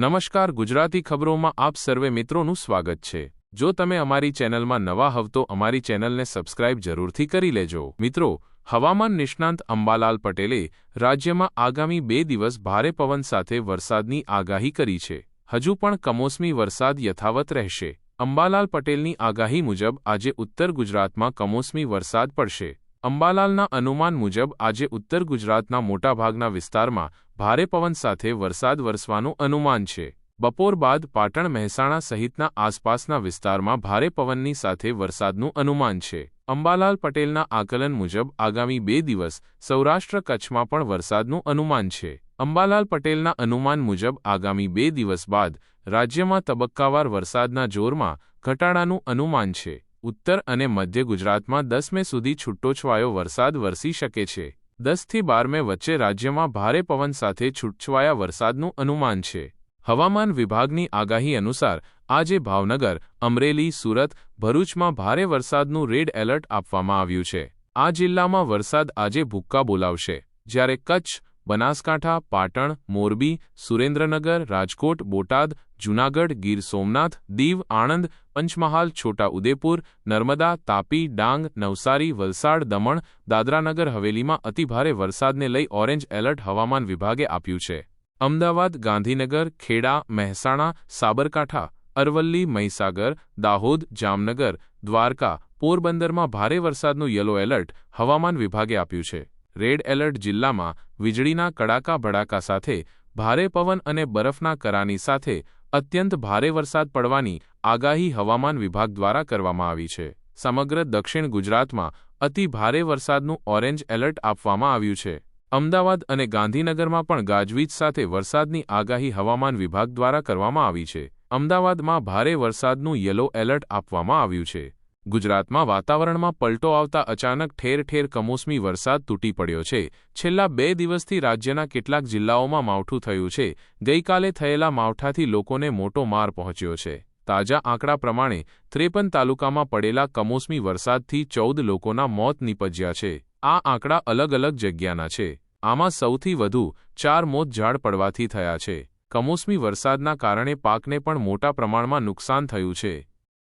નમસ્કાર ગુજરાતી ખબરોમાં આપ સર્વે મિત્રોનું સ્વાગત છે. જો તમે અમારી ચેનલમાં નવા હવ તો અમારી ચેનલને સબસ્ક્રાઇબ જરૂરથી કરી લેજો. મિત્રો, હવામાન નિષ્ણાંત અંબાલાલ પટેલે રાજ્યમાં આગામી બે દિવસ ભારે પવન સાથે વરસાદની આગાહી કરી છે. હજુ પણ કમોસમી વરસાદ યથાવત રહેશે. અંબાલાલ પટેલની આગાહી મુજબ આજે ઉત્તર ગુજરાતમાં કમોસમી વરસાદ પડશે. અંબાલાલના અનુમાન મુજબ આજે ઉત્તર ગુજરાતના મોટાભાગના વિસ્તારમાં ભારે પવન સાથે વરસાદ વરસવાનું અનુમાન છે. બપોર બાદ પાટણ મહેસાણા સહિતના આસપાસના વિસ્તારમાં ભારે પવનની સાથે વરસાદનું અનુમાન છે. અંબાલાલ પટેલના આકલન મુજબ આગામી બે દિવસ સૌરાષ્ટ્ર કચ્છમાં પણ વરસાદનું અનુમાન છે. અંબાલાલ પટેલના અનુમાન મુજબ આગામી બે દિવસ બાદ રાજ્યમાં તબક્કાવાર વરસાદના જોરમાં ઘટાડાનું અનુમાન છે. ઉત્તર અને મધ્ય ગુજરાતમાં દસ મે સુધી છૂટોછવાયો વરસાદ વરસી શકે છે. દસથી બાર મે વચ્ચે રાજ્યમાં ભારે પવન સાથે છૂટછવાયા વરસાદનું અનુમાન છે. હવામાન વિભાગની આગાહી અનુસાર, આજે ભાવનગર, અમરેલી, સુરત, ભરૂચમાં ભારે વરસાદનું રેડ એલર્ટ આપવામાં આવ્યું છે. આ જિલ્લામાં વરસાદ આજે ભૂક્કા બોલાવશે. જ્યારે કચ્છ બનાસકાંઠા, પાટણ, મોરબી, સુરેન્દ્રનગર, રાજકોટ, બોટાદ, જૂનાગઢ, ગીર સોમનાથ, દીવ, આણંદ, પંચમહાલ છોટા ઉદેપુર નર્મદા, તાપી, ડાંગ, નવસારી, વલસાડ, દમણ, દાદરાનગર હવેલીમાં અતિભારે વરસાદને લઈ ઓરેન્જ એલર્ટ હવામાન વિભાગે આપ્યું છે. અમદાવાદ, ગાંધીનગર, ખેડા, મહેસાણા, સાબરકાંઠા, અરવલ્લી, મહીસાગર, દાહોદ, જામનગર, દ્વારકા, પોરબંદરમાં ભારે વરસાદનું યલો એલર્ટ હવામાન વિભાગે આપ્યું છે. રેડ એલર્ટ જિલ્લામાં વીજળીના કડાકા ભડાકા સાથે ભારે પવન અને બરફના કરાની સાથે અત્યંત ભારે વરસાદ પડવાની આગાહી હવામાન વિભાગ દ્વારા કરવામાં આવી છે. સમગ્ર દક્ષિણ ગુજરાતમાં અતિ ભારે વરસાદનું ઓરેન્જ એલર્ટ આપવામાં આવ્યું છે. અમદાવાદ અને ગાંધીનગરમાં પણ ગાજવીજ સાથે વરસાદની આગાહી હવામાન વિભાગ દ્વારા કરવામાં આવી છે. અમદાવાદમાં ભારે વરસાદનું યલો એલર્ટ આપવામાં આવ્યું છે. ગુજરાતમાં વાતાવરણમાં પલટો આવતા અચાનક ઠેર ઠેર કમોસમી વરસાદ તૂટી પડ્યો છે. છેલ્લા બે દિવસથી રાજ્યના કેટલાક જિલ્લાઓમાં માવઠું થયું છે. ગઈકાલે થયેલા માવઠાથી લોકોને મોટો માર પહોંચ્યો છે. તાજા આંકડા પ્રમાણે ત્રેપન તાલુકામાં પડેલા કમોસમી વરસાદથી ચૌદ લોકોના મોત નીપજ્યા છે. આ આંકડા અલગ અલગ જગ્યાના છે. આમાં સૌથી વધુ ચાર મોત ઝાડ પડવાથી થયા છે. કમોસમી વરસાદના કારણે પાકને પણ મોટા પ્રમાણમાં નુકસાન થયું છે.